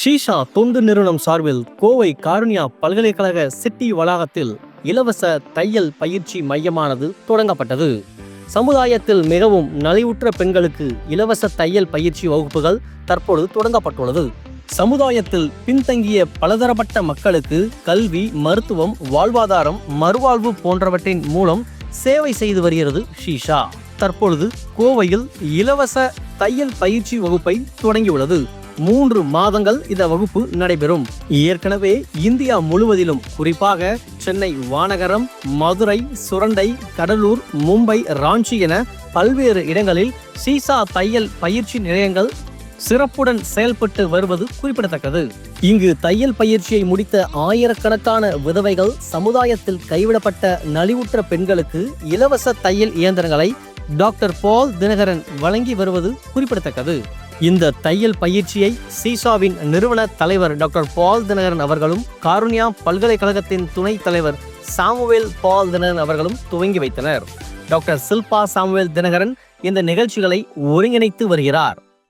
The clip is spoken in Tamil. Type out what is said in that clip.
ஷீஷா தொண்டு நிறுவனம் சார்பில் கோவை காருண்யா பல்கலைக்கழக சிட்டி வளாகத்தில் இலவச தையல் பயிற்சி மையமானது தொடங்கப்பட்டது. சமுதாயத்தில் மிகவும் நலிவுற்ற பெண்களுக்கு இலவச தையல் பயிற்சி வகுப்புகள் தற்பொழுது தொடங்கப்பட்டுள்ளது. சமுதாயத்தில் பின்தங்கிய பலதரப்பட்ட மக்களுக்கு கல்வி மருத்துவம் வாழ்வாதாரம் மறுவாழ்வு போன்றவற்றின் மூலம் சேவை செய்து வருகிறது ஷீஷா. தற்பொழுது கோவையில் இலவச தையல் பயிற்சி வகுப்பை தொடங்கியுள்ளது. மூன்று மாதங்கள் இந்த வகுப்பு நடைபெறும். ஏற்கனவே இந்தியா முழுவதிலும் குறிப்பாக சென்னை வானகரம் மதுரை சுரண்டை கடலூர் மும்பை ராஞ்சி என பல்வேறு இடங்களில் சீசா தையல் பயிற்சி நிலையங்கள் சிறப்புடன் செயல்பட்டு வருவது குறிப்பிடத்தக்கது. இங்கு தையல் பயிற்சியை முடித்த ஆயிரக்கணக்கான விதவைகள் சமுதாயத்தில் கைவிடப்பட்ட நலிவுற்ற பெண்களுக்கு இலவச தையல் இயந்திரங்களை டாக்டர் பால் தினகரன் வழங்கி வருவது குறிப்பிடத்தக்கது. இந்த தையல் பயிற்சியை சீசாவின் நிறுவன தலைவர் டாக்டர் பால் தினகரன் அவர்களும் காருண்யா பல்கலைக்கழகத்தின் துணைத் தலைவர் சாமுவேல் பால் தினகரன் அவர்களும் துவங்கி வைத்தனர். டாக்டர் சில்பா சாமுவேல் தினகரன் இந்த நிகழ்ச்சிகளை ஒருங்கிணைத்து வருகிறார்.